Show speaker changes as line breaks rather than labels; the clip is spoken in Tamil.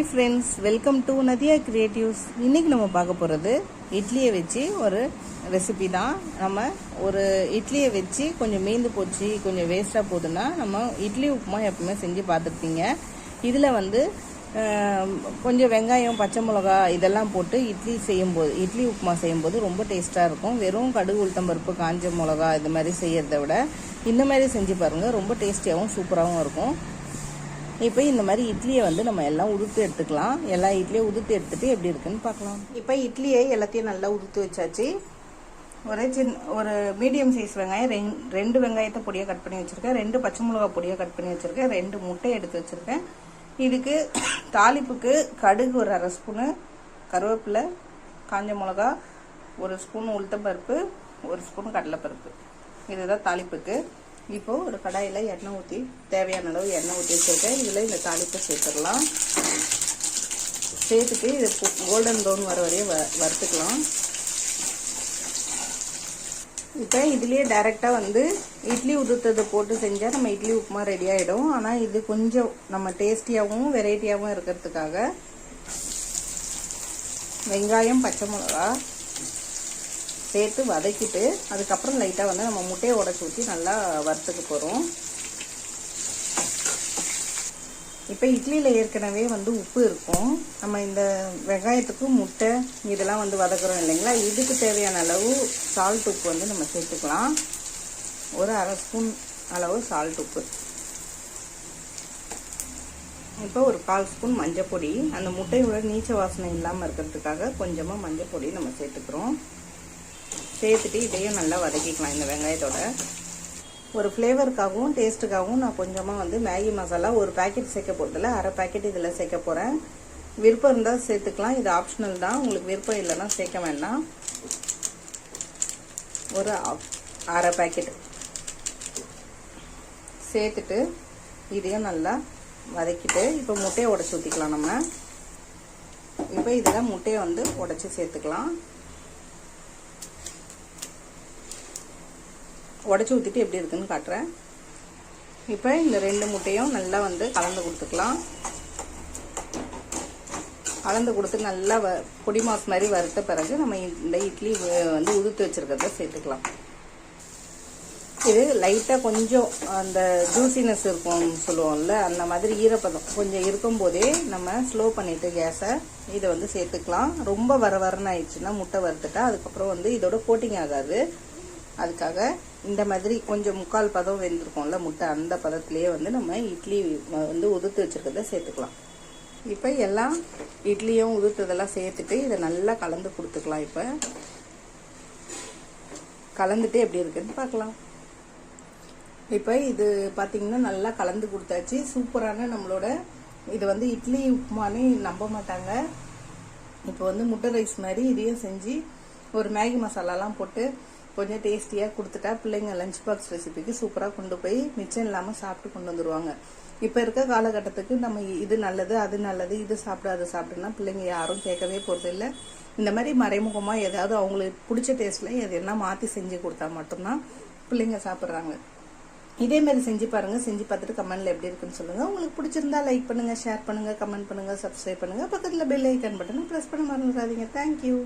Hi friends welcome to Nadiya creatives இன்றைக்கி நம்ம பார்க்க போகிறது இட்லியை வச்சு ஒரு ரெசிபி தான். நம்ம ஒரு இட்லியை வச்சு கொஞ்சம் மீந்து போச்சு கொஞ்சம் வேஸ்ட்டாக போகுதுன்னா நம்ம இட்லி உப்புமா எப்பவுமே செஞ்சு பார்த்துருப்பீங்க. இதில் வந்து கொஞ்சம் வெங்காயம் பச்சை மிளகா இதெல்லாம் போட்டு இட்லி செய்யும்போது இட்லி உப்புமா செய்யும்போது ரொம்ப டேஸ்ட்டாக இருக்கும். வெறும் கடுகு உளுத்தம்பருப்பு காஞ்ச மிளகா இது மாதிரி செய்கிறத விட இந்த மாதிரி செஞ்சு பாருங்கள் ரொம்ப டேஸ்டியாகவும் சூப்பராகவும் இருக்கும். இப்போ இந்த மாதிரி இட்லியை வந்து நம்ம எல்லாம் உதுத்து எடுத்துக்கலாம். எல்லா இட்லியும் உதுத்து எடுத்துட்டு எப்படி இருக்குன்னு பார்க்கலாம். இப்போ இட்லியை எல்லாத்தையும் நல்லா உதுத்து வச்சாச்சு. ஒரு சின்ன ஒரு மீடியம் சைஸ் வெங்காயம் ரெண் ரெண்டு வெங்காயத்தை பொடியாக கட் பண்ணி வச்சுருக்கேன். ரெண்டு பச்சை மிளகா பொடியாக கட் பண்ணி வச்சுருக்கேன். ரெண்டு முட்டை எடுத்து வச்சுருக்கேன். இதுக்கு தாளிப்புக்கு கடுகு ஒரு அரை ஸ்பூனு கருவேப்பிலை காஞ்ச மிளகா ஒரு ஸ்பூன் உளுத்தம்பருப்பு ஒரு ஸ்பூன் கடலைப்பருப்பு. இதுதான் தாளிப்புக்கு. இப்போது ஒரு கடாயில் எண்ணெய் ஊற்றி தேவையான அளவு எண்ணெய் ஊற்றி வச்சுருக்கேன். இதில் இந்த தாளிப்பை சேர்த்துடலாம். சேர்த்துட்டு இது கோல்டன் ப்ரௌன் வர வரையும் வ வறுத்துக்கலாம். இப்போ இதுலேயே டைரெக்டாக வந்து இட்லி உதுத்ததை போட்டு செஞ்சால் நம்ம இட்லி உப்புமா ரெடி ஆகிடும் ஆனால் இது கொஞ்சம் நம்ம டேஸ்டியாகவும் வெரைட்டியாகவும் இருக்கிறதுக்காக வெங்காயம் பச்சை மிளகா சேர்த்து வதக்கிட்டு அதுக்கப்புறம் லைட்டாக வந்து நம்ம முட்டையை உடச்சி ஊற்றி நல்லா வறுத்துக்க போகிறோம் இப்போ இட்லியில் ஏற்கனவே வந்து உப்பு இருக்கும். நம்ம இந்த வெங்காயத்துக்கு முட்டை இதெல்லாம் வந்து வதக்குறோம் இல்லைங்களா? இதுக்கு தேவையான அளவு சால்ட் உப்பு வந்து நம்ம சேர்த்துக்கலாம். ஒரு அரை ஸ்பூன் அளவு சால்ட் உப்பு. இப்போ ஒரு கால் ஸ்பூன் மஞ்சள் பொடி அந்த முட்டையோட நீச்ச வாசனை இல்லாமல் இருக்கிறதுக்காக கொஞ்சமாக மஞ்சள் பொடி நம்ம சேர்த்துக்கிறோம். சேர்த்துட்டு இதையும் நல்லா வதக்கிக்கலாம் இந்த வெங்காயத்தோட. ஒரு ஃப்ளேவருக்காகவும் டேஸ்ட்டுக்காகவும் நான் கொஞ்சமாக வந்து மேகி மசாலா ஒரு பேக்கெட் சேர்க்க போகிறதில்ல அரை பாக்கெட் இதில் சேர்க்க போகிறேன் விருப்பம் இருந்தால் சேர்த்துக்கலாம். இது ஆப்ஷனல் தான். உங்களுக்கு விருப்பம் இல்லைன்னா சேர்க்க வேண்டாம். ஒரு அரை பாக்கெட் சேர்த்துட்டு இதையும் நல்லா வதக்கிட்டு இப்போ முட்டையை உடச்சி ஊற்றிக்கலாம் நம்ம. இப்போ இதில் முட்டையை வந்து உடச்சி சேர்த்துக்கலாம். உடச்சி ஊற்றிட்டு எப்படி இருக்குன்னு காட்டுறேன். இப்போ இந்த ரெண்டு முட்டையும் நல்லா வந்து கலந்து கொடுத்துக்கலாம். கலந்து கொடுத்து நல்லா வ பொடி மாஸ் மாதிரி வறுத்த பிறகு நம்ம இந்த இட்லி வந்து உதுத்து வச்சுருக்கிறத சேர்த்துக்கலாம். இது லைட்டாக கொஞ்சம் அந்த ஜூசினஸ் இருக்கும் சொல்லுவோம்ல அந்த மாதிரி ஈரப்பதம் கொஞ்சம் இருக்கும்போதே நம்ம ஸ்லோ பண்ணிவிட்டு கேஸை இதை வந்து சேர்த்துக்கலாம். ரொம்ப வர வரன்னு ஆயிடுச்சுன்னா முட்டை வறுத்துட்டா அதுக்கப்புறம் வந்து இதோட கோட்டிங் ஆகாது. அதுக்காக இந்த மாதிரி கொஞ்சம் முக்கால் பதம் வெந்திருக்கும்ல முட்டை அந்த பதத்துலேயே வந்து நம்ம இட்லி வந்து உதுத்து வச்சுருக்கிறத சேர்த்துக்கலாம். இப்போ எல்லாம் இட்லியும் உதுத்ததெல்லாம் சேர்த்துட்டு இதை நல்லா கலந்து கொடுத்துக்கலாம் இப்போ. கலந்துட்டு எப்படி இருக்குன்னு பார்க்கலாம். இப்போ இது பார்த்தீங்கன்னா நல்லா கலந்து கொடுத்தாச்சு. சூப்பரான நம்மளோட இது வந்து இட்லி உப்புமானே நம்ப மாட்டாங்க. இப்போ வந்து முட்டை ரைஸ் மாதிரி இதையும் செஞ்சு ஒரு மேகி மசாலாலாம் போட்டு கொஞ்சம் டேஸ்டியாக கொடுத்துட்டா பிள்ளைங்க லஞ்ச் பாக்ஸ் ரெசிபிக்கு சூப்பராக கொண்டு போய் மிச்சம் இல்லாமல் சாப்பிட்டு கொண்டு வந்துடுவாங்க இப்போ இருக்க காலகட்டத்துக்கு நம்ம இது நல்லது அது நல்லது இது சாப்பிடு அது சாப்பிடுன்னா பிள்ளைங்க யாரும் கேட்கவே போகிறதில்ல இந்த மாதிரி மறைமுகமாக ஏதாவது அவங்களுக்கு பிடிச்ச டேஸ்ட்டில் எதெல்லாம் மாற்றி செஞ்சு கொடுத்தா மட்டும்தான் பிள்ளைங்க சாப்பிட்றாங்க. இதே மாதிரி செஞ்சு பாருங்கள் செஞ்சு பார்த்துட்டு கமெண்ட்டில் எப்படி இருக்குன்னு சொல்லுங்கள் உங்களுக்கு பிடிச்சிருந்தா லைக் பண்ணுங்கள் ஷேர் பண்ணுங்கள் கமெண்ட் பண்ணுங்கள் சப்ஸ்கிரைப் பண்ணுங்கள் பக்கத்தில் பெல் ஐக்கன் பட்டனை ப்ரெஸ் பண்ண மறந்துடாதீங்க. தேங்க்யூ